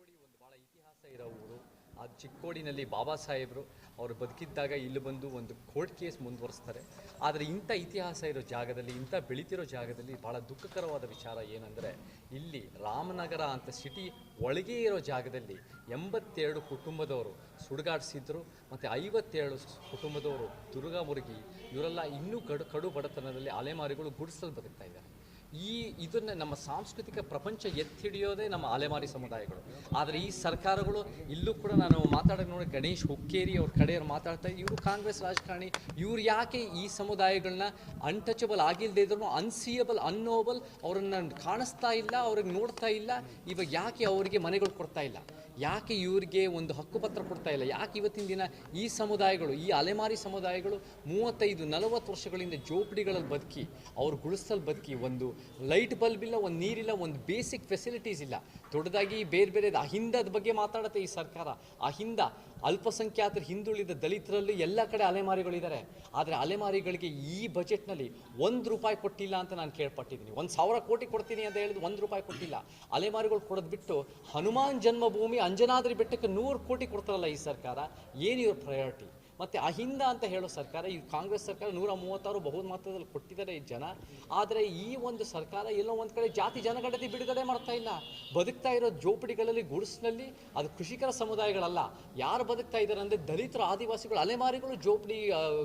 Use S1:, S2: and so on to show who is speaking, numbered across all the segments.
S1: ಚಿಕ್ಕೋಡಿ ಒಂದು ಭಾಳ ಇತಿಹಾಸ ಇರೋ ಊರು ಆ ಚಿಕ್ಕೋಡಿನಲ್ಲಿ ಬಾಬಾ ಸಾಹೇಬರು ಅವರು ಬದುಕಿದ್ದಾಗ ಇಲ್ಲಿ ಬಂದು ಒಂದು ಕೋರ್ಟ್ ಕೇಸ್ ಮುಂದುವರಿಸ್ತಾರೆ. ಆದರೆ ಇಂಥ ಇತಿಹಾಸ ಇರೋ ಜಾಗದಲ್ಲಿ, ಇಂಥ ಬೆಳೀತಿರೋ ಜಾಗದಲ್ಲಿ ಭಾಳ ದುಃಖಕರವಾದ ವಿಚಾರ ಏನಂದರೆ, ಇಲ್ಲಿ ರಾಮನಗರ ಅಂತ ಸಿಟಿ ಒಳಗೆ ಇರೋ ಜಾಗದಲ್ಲಿ ಎಂಬತ್ತೆರಡು ಕುಟುಂಬದವರು ಸುಡುಗಾಡಿಸಿದ್ರು, ಮತ್ತು ಐವತ್ತೇಳು ಕುಟುಂಬದವರು ದುರ್ಗಾ ಮುರುಗಿ, ಇವರೆಲ್ಲ ಇನ್ನೂ ಕಡು ಕಡು ಬಡತನದಲ್ಲಿ ಅಲೆಮಾರಿಗಳು ಗುಡಿಸಲು ಬದುಕ್ತಾ ಇದ್ದಾರೆ. ಈ ಇದನ್ನ ನಮ್ಮ ಸಾಂಸ್ಕೃತಿಕ ಪ್ರಪಂಚ ಎತ್ತಿಡಿಯೋದೇ ನಮ್ಮ ಅಲೆಮಾರಿ ಸಮುದಾಯಗಳು. ಆದರೆ ಈ ಸರ್ಕಾರಗಳು ಇಲ್ಲೂ ಕೂಡ ನಾನು ಮಾತಾಡೋಕೆ ನೋಡಿ, ಗಣೇಶ್ ಹುಕ್ಕೇರಿ ಅವ್ರ ಕಡೆಯವ್ರು ಮಾತಾಡ್ತಾ, ಇವರು ಕಾಂಗ್ರೆಸ್ ರಾಜಕಾರಣಿ, ಇವ್ರು ಯಾಕೆ ಈ ಸಮುದಾಯಗಳನ್ನ ಅನ್ಟಚಬಲ್ ಆಗಿಲ್ಲದೆ ಇದ್ರು ಅನ್ಸಿಯಬಲ್ ಅನ್ನೋಬಲ್ ಅವ್ರನ್ನ ಕಾಣಿಸ್ತಾ ಇಲ್ಲ, ಅವ್ರಿಗೆ ನೋಡ್ತಾ ಇಲ್ಲ, ಇವಾಗ ಯಾಕೆ ಅವರಿಗೆ ಮನೆಗಳು ಕೊಡ್ತಾ ಇಲ್ಲ? ಯಾಕೆ ಇವರಿಗೆ ಒಂದು ಹಕ್ಕುಪತ್ರ ಕೊಡ್ತಾ ಇಲ್ಲ? ಯಾಕೆ ಇವತ್ತಿನ ದಿನ ಈ ಸಮುದಾಯಗಳು, ಈ ಅಲೆಮಾರಿ ಸಮುದಾಯಗಳು ಮೂವತ್ತೈದು ನಲವತ್ತು ವರ್ಷಗಳಿಂದ ಜೋಪಡಿಗಳಲ್ಲಿ ಬದುಕಿ, ಅವ್ರು ಗುಡಿಸಲ್ ಬದುಕಿ ಒಂದು ಲೈಟ್ ಬಲ್ಬ್ ಇಲ್ಲ, ಒಂದು ನೀರಿಲ್ಲ ಒಂದು ಬೇಸಿಕ್ ಫೆಸಿಲಿಟೀಸ್ ಇಲ್ಲ. ದೊಡ್ಡದಾಗಿ ಬೇರೆ ಬೇರೆ ಅಹಿಂದದ ಬಗ್ಗೆ ಮಾತಾಡುತ್ತೆ ಈ ಸರ್ಕಾರ. ಅಹಿಂದ, ಅಲ್ಪಸಂಖ್ಯಾತರು ಹಿಂದುಳಿದ ದಲಿತರಲ್ಲಿ ಎಲ್ಲ ಕಡೆ ಅಲೆಮಾರಿಗಳಿದ್ದಾರೆ. ಆದರೆ ಅಲೆಮಾರಿಗಳಿಗೆ ಈ ಬಜೆಟ್ನಲ್ಲಿ ಒಂದು ರೂಪಾಯಿ ಕೊಟ್ಟಿಲ್ಲ ಅಂತ ನಾನು ಕೇಳ್ಪಟ್ಟಿದ್ದೀನಿ. ಒಂದು ಸಾವಿರ ಕೋಟಿ ಕೊಡ್ತೀನಿ ಅಂತ ಹೇಳಿದ್ರು ಒಂದು ರೂಪಾಯಿ ಕೊಟ್ಟಿಲ್ಲ. ಅಲೆಮಾರಿಗಳು ಕೊಡೋದು ಬಿಟ್ಟು ಹನುಮಾನ್ ಜನ್ಮಭೂಮಿ ಅಂಜನಾದ್ರಿ ಬೆಟ್ಟಕ್ಕೆ ನೂರು ಕೋಟಿ ಕೊಡ್ತಾರಲ್ಲ ಈ ಸರ್ಕಾರ. ಏನು ಇವ್ರ ಪ್ರಯಾರಿಟಿ ಮತ್ತು ಅಹಿಂದ ಅಂತ ಹೇಳೋ ಸರ್ಕಾರ, ಈ ಕಾಂಗ್ರೆಸ್ ಸರ್ಕಾರ ನೂರ ಮೂವತ್ತಾರು ಬಹುಮತದಲ್ಲಿ ಕೊಟ್ಟಿದ್ದಾರೆ ಈ ಜನ. ಆದರೆ ಈ ಒಂದು ಸರ್ಕಾರ ಎಲ್ಲೋ ಒಂದು ಕಡೆ ಜಾತಿ ಜನಗಣತಿ ಬಿಡುಗಡೆ ಮಾಡ್ತಾ ಇಲ್ಲ. ಬದುಕ್ತಾ ಇರೋ ಜೋಪಡಿಗಳಲ್ಲಿ, ಗುಡಿಸ್ನಲ್ಲಿ ಅದು ಕೃಷಿಕರ ಸಮುದಾಯಗಳಲ್ಲ. ಯಾರು ಬದುಕ್ತಾ ಇದ್ದಾರೆ ಅಂದರೆ ದಲಿತರು ಆದಿವಾಸಿಗಳು, ಅಲೆಮಾರಿಗಳು ಜೋಪಡಿ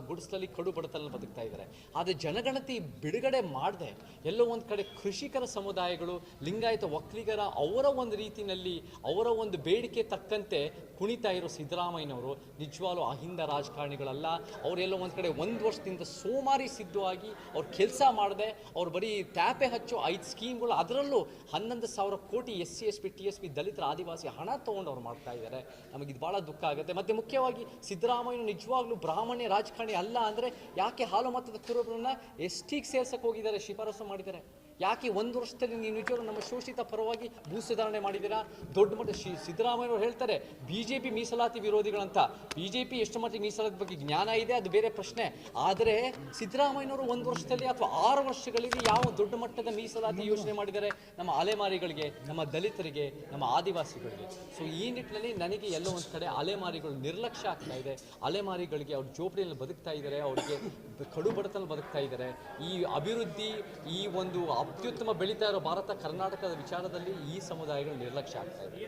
S1: ಗುಡಿಸ್ನಲ್ಲಿ ಕಡು ಬಡತನಲ್ಲಿ ಬದುಕ್ತಾ ಇದ್ದಾರೆ. ಆದರೆ ಜನಗಣತಿ ಬಿಡುಗಡೆ ಮಾಡದೆ, ಎಲ್ಲೋ ಒಂದು ಕಡೆ ಕೃಷಿಕರ ಸಮುದಾಯಗಳು, ಲಿಂಗಾಯತ ಒಕ್ಕಲಿಗರ ಅವರ ಒಂದು ರೀತಿಯಲ್ಲಿ, ಅವರ ಒಂದು ಬೇಡಿಕೆ ತಕ್ಕಂತೆ ಕುಣಿತಾ ಇರೋ ಸಿದ್ದರಾಮಯ್ಯನವರು ನಿಜವಾಗ್ಲೂ ಅಹಿಂದ ರಾಜಕಾರಣಿಗಳಲ್ಲ ಅವರೆಲ್ಲೋ ಒಂದು ಕಡೆ ಒಂದು ವರ್ಷದಿಂದ ಸೋಮಾರಿ ಸಿದ್ಧವಾಗಿ ಅವ್ರು ಕೆಲಸ ಮಾಡದೆ, ಅವ್ರು ಬರೀ ತ್ಯಾಪೆ ಹಚ್ಚೋ ಐದು ಸ್ಕೀಮ್ಗಳು, ಅದರಲ್ಲೂ ಹನ್ನೊಂದು ಸಾವಿರ crore S C S P, T S P ದಲಿತರ ಆದಿವಾಸಿ ಹಣ ತೊಗೊಂಡು ಅವ್ರು ಮಾಡ್ತಾ ಇದ್ದಾರೆ ನಮಗೆ ಇದು ಭಾಳ ದುಃಖ ಆಗುತ್ತೆ. ಮತ್ತು ಮುಖ್ಯವಾಗಿ ಸಿದ್ದರಾಮಯ್ಯ ನಿಜವಾಗ್ಲೂ ಬ್ರಾಹ್ಮಣ್ಯ ರಾಜಕಾರಣಿ ಅಲ್ಲ ಅಂದರೆ ಯಾಕೆ ಹಾಲು ಮತದ ಕುರುಬರನ್ನ ಎಸ್ ಟಿಗೆ ಸೇರ್ಸಕ್ಕೆ ಹೋಗಿದ್ದಾರೆ, ಶಿಫಾರಸು ಮಾಡಿದ್ದಾರೆ? ಯಾಕೆ ಒಂದು ವರ್ಷದಲ್ಲಿ ನೀವು ನಿಜವಾಗ್ಲೂ ನಮ್ಮ ಶೋಷಿತ ಪರವಾಗಿ ಭೂ ಸುಧಾರಣೆ ಮಾಡಿದ್ದೀರಾ? ದೊಡ್ಡ ಮಟ್ಟ ಶಿ ಸಿದ್ದರಾಮಯ್ಯವರು ಹೇಳ್ತಾರೆ ಬಿ ಜೆ ಪಿ ಮೀಸಲಾತಿ ವಿರೋಧಿಗಳಂತ. ಬಿ ಜೆ ಪಿ ಎಷ್ಟು ಮಟ್ಟಿಗೆ ಮೀಸಲಾತಿ ಬಗ್ಗೆ ಜ್ಞಾನ ಇದೆ, ಅದು ಬೇರೆ ಪ್ರಶ್ನೆ. ಆದರೆ ಸಿದ್ದರಾಮಯ್ಯನವರು ಒಂದು ವರ್ಷದಲ್ಲಿ ಅಥವಾ ಆರು ವರ್ಷಗಳಲ್ಲಿ ಯಾವ ದೊಡ್ಡ ಮಟ್ಟದ ಮೀಸಲಾತಿ ಯೋಚನೆ ಮಾಡಿದ್ದಾರೆ? ನಮ್ಮ ಅಲೆಮಾರಿಗಳಿಗೆ, ನಮ್ಮ ದಲಿತರಿಗೆ, ನಮ್ಮ ಆದಿವಾಸಿಗಳಿಗೆ. ಸೊ ಈ ನಿಟ್ಟಿನಲ್ಲಿ ನನಗೆ ಎಲ್ಲೋ ಒಂದು ಕಡೆ ಅಲೆಮಾರಿಗಳು ನಿರ್ಲಕ್ಷ್ಯ ಆಗ್ತಾ ಇದೆ. ಅಲೆಮಾರಿಗಳಿಗೆ ಅವ್ರ ಜೋಪಡಿಯಲ್ಲಿ ಬದುಕ್ತಾ ಇದ್ದಾರೆ, ಅವ್ರಿಗೆ ಕಡು ಬಡತನ ಬದುಕ್ತಾ ಇದ್ದಾರೆ. ಈ ಅಭಿವೃದ್ಧಿ, ಈ ಒಂದು ಅತ್ಯುತ್ತಮ ಬೆಳೀತಾ ಇರೋ ಭಾರತ ಕರ್ನಾಟಕದ ವಿಚಾರದಲ್ಲಿ ಈ ಸಮುದಾಯಗಳು ನಿರ್ಲಕ್ಷ್ಯ ಆಗ್ತಾ ಇದೆ